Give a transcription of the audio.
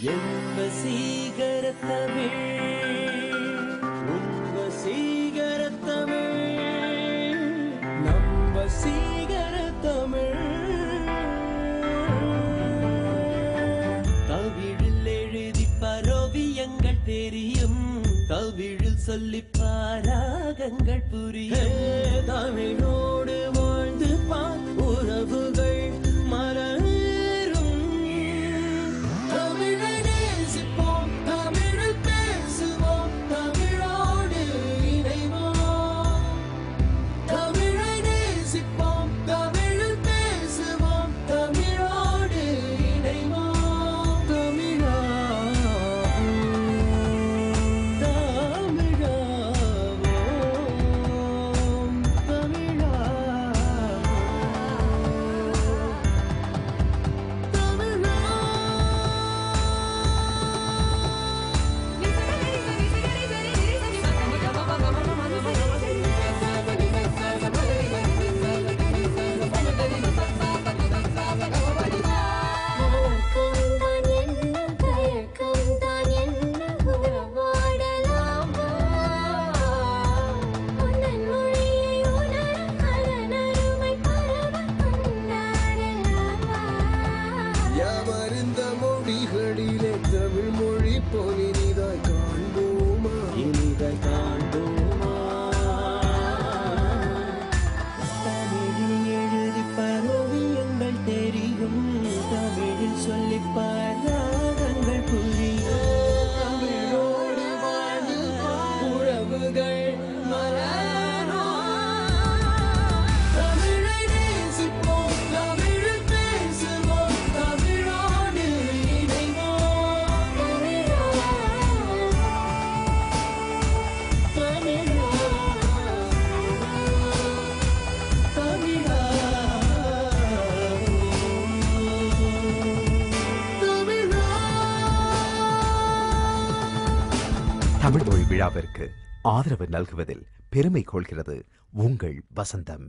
என் வசீகர தமிழ்? உன் சீகர தமிழ். நம் சீகர தமிழ். தவிழில் எழுதி பரோவியங்கள் தெரியும். தவிழில் சொல்லி பாராகங்கள் புரியும். தமிழோ மொழிகளிலே தமிழ் மொழி போல் இனிதாய் காண்போமா? இனிதை காண்போமா? தமிழில் எழுதி பரோவியங்கள் தெரியும். தமிழில் சொல்லி தமிழ் மொழி விழாவிற்கு ஆதரவு நல்குவதில் பெருமை கொள்கிறது உங்கள் வசந்தம்.